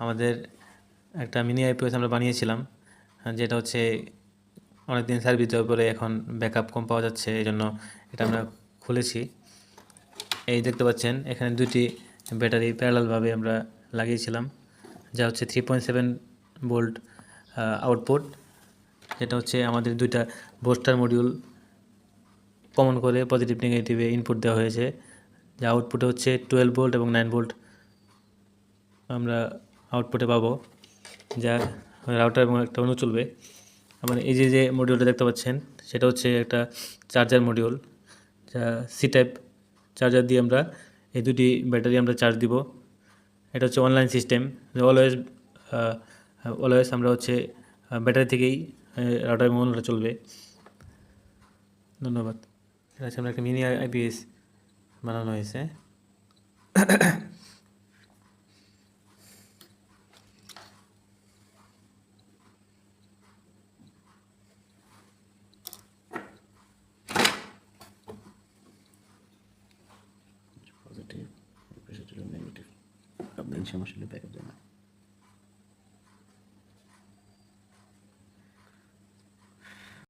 আমাদের একটা mini IPS আমরা বানিয়েছিলাম যেটা হচ্ছে অনেকদিন সার্ভিস দেওয়ার পরে এখন ব্যাকআপ কম পাওয়া যাচ্ছে, এই জন্য এটা আমরা খুলেছি। এই দেখতে পাচ্ছেন, এখানে দুটি ব্যাটারি প্যারালালভাবে আমরা লাগিয়েছিলাম, যা হচ্ছে three point seven volt output যেটা হচ্ছে আমাদের দুইটা বোস্টার মডিউল কমন করে পজিটিভ নেগেটিভে ইনপুট দেওয়া হয়েছে। যা আউটপুটে হচ্ছে টুয়েলভ ভোল্ট এবং নাইন ভোল্ট আমরা আউটপুটে পাবো, যা রাউটার এবং একটা অনু চলবে। আমার এই যে যে মডিউলটা দেখতে পাচ্ছেন, সেটা হচ্ছে একটা চার্জার মডিউল যা সি টাইপ চার্জার দিয়ে আমরা এই দুটি ব্যাটারি আমরা চার্জ দিব। এটা হচ্ছে অনলাইন সিস্টেম অলওয়েজ অলওয়েজ আমরা হচ্ছে ব্যাটারি থেকেই রাউটার এবং অনুটা চলবে। ধন্যবাদ। এটা হচ্ছে আমরা একটা মিনি আইপিএস বানানো হয়েছে। পজিটিভ নেগেটিভ আপনার সমস্যা হলে ব্যাকআপ দেন